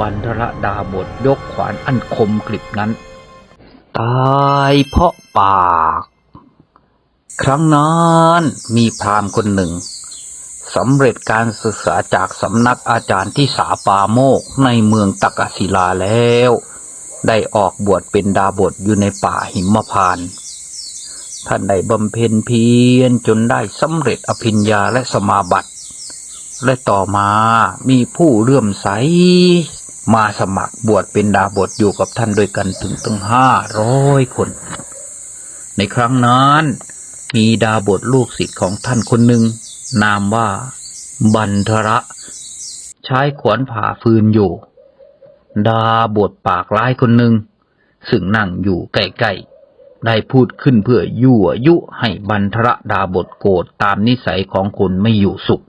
บันทรดาบทยกขวานอันคมกริบนั้น ตายเพราะปาก ครั้งนั้นมีพรามคนหนึ่งสำเร็จการศึกษาจากสำนักอาจารย์ที่สาปาโมกในเมืองตักศิลาแล้ว ได้ออกบวชเป็นดาบทอยู่ในป่าหิมพานต์ท่านได้บำเพ็ญเพียรจนได้สำเร็จอภิญญาและสมาบัติ และต่อมามีผู้เลื่อมใส มาสมัครบวชเป็นดาบทอยู่กับท่านด้วยกันถึงตั้งห้าร้อยคน ในครั้งนั้น มีดาบทลูกศิษย์ของท่านคนหนึ่ง นามว่า บันทระใช้ขวานผ่าฟืนอยู่ ดาบทปากร้ายคนหนึ่ง ซึ่งนั่งอยู่ใกล้ๆได้พูดขึ้นเพื่อยั่วยุให้บันทระดาบทโกรธตามนิสัยของคนไม่อยู่สุข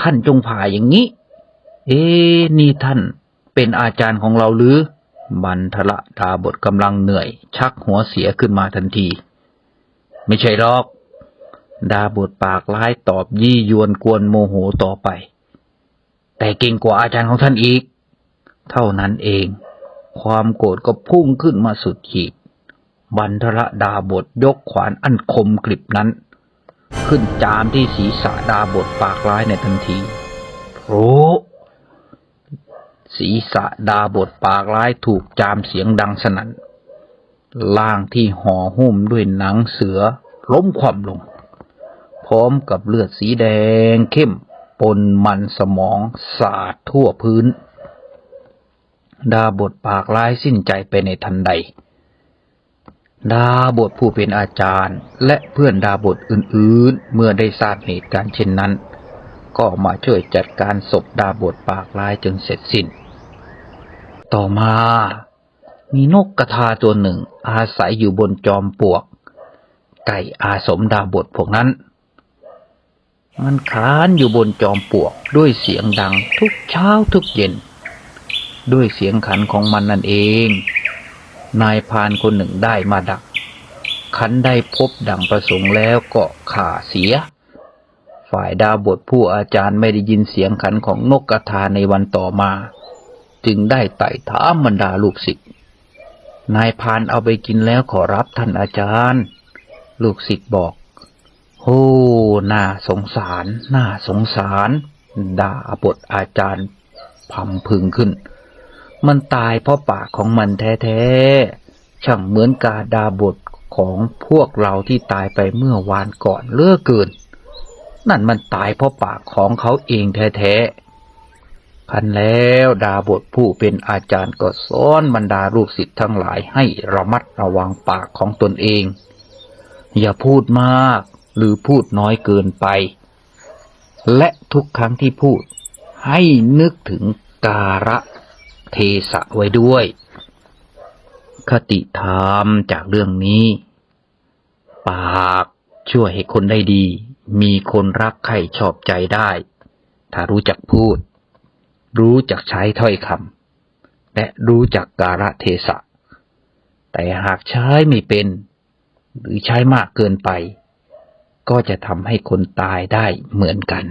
ท่านจงผ่าอย่างนี้ เอ๊ะนี่ท่านเป็นอาจารย์ของเราหรือ บันทระดาบทกำลังเหนื่อย ชักหัวเสียขึ้นมาทันที ไม่ใช่หรอก ดาบทปากร้ายตอบยี่ยวนกวนโมโหต่อไป แต่เก่งกว่าอาจารย์ของท่านอีก เท่านั้นเอง ความโกรธก็พุ่งขึ้นมาสุดขีด บันทระดาบทยกขวานอันคมกริบนั้น ขึ้นจามที่ศีรษะดาบทปากร้ายในทันทีโร ศีรษะดาบทปากร้ายถูกจามเสียงดังสนั่นล่างที่ห่อหุ้มด้วยหนังเสือล้มคว่ำลง พร้อมกับเลือดสีแดงเข้มปนมันสมองสาดทั่วพื้น ดาบทปากร้ายสิ้นใจไปในทันใด ดาบทผู้เป็นอาจารย์ และเพื่อนดาบทอื่นๆ เมื่อได้ทราบเหตุการณ์เช่นนั้น ก็มาช่วยจัดการศพดาบทปากร้ายจนเสร็จสิ้น ต่อมา มีนกกระทาตัวหนึ่ง อาศัยอยู่บนจอมปลวก ไก่อาสมดาบทพวกนั้น มันคลานอยู่บนจอมปลวกด้วยเสียงดังทุกเช้าทุกเย็น ด้วยเสียงขันของมันนั่นเอง นายพานคนหนึ่งได้มาดัก ขันได้พบดังประสงค์แล้วก็ข่าเสียฝ่ายดาบทผู้อาจารย์ไม่ได้ยินเสียงขันของนกกระทาในวันต่อมา จึงได้ไต่ถามบรรดาลูกศิษย์นายพานเอาไปกินแล้วขอรับท่านอาจารย์ ลูกศิษย์บอกโอ้น่าสงสาร น่าสงสารดาบทอาจารย์พำพึงขึ้น มันตายเพราะปากของมันแท้ๆ ช่างเหมือนกาดาบทของพวกเราที่ตายไปเมื่อวานก่อนเลือกเกิน นั่นมันตายเพราะปากของเขาเองแท้ๆ คันแล้วดาบทผู้เป็นอาจารย์ก็สอนบรรดาลูกศิษย์ทั้งหลายให้ระมัดระวังปากของตนเอง อย่าพูดมากหรือพูดน้อยเกินไป และทุกครั้งที่พูดให้นึกถึงการะเทศะไว้ด้วย คติธรรมจากเรื่องนี้ ปากช่วยให้คนได้ดี มีคนรักใครชอบใจได้ ถ้ารู้จักพูด รู้จักใช้ถ้อยคำและรู้จักการะเทศะ แต่หากใช้ไม่เป็น หรือใช้มากเกินไป ก็จะทำให้คนตายได้เหมือนกัน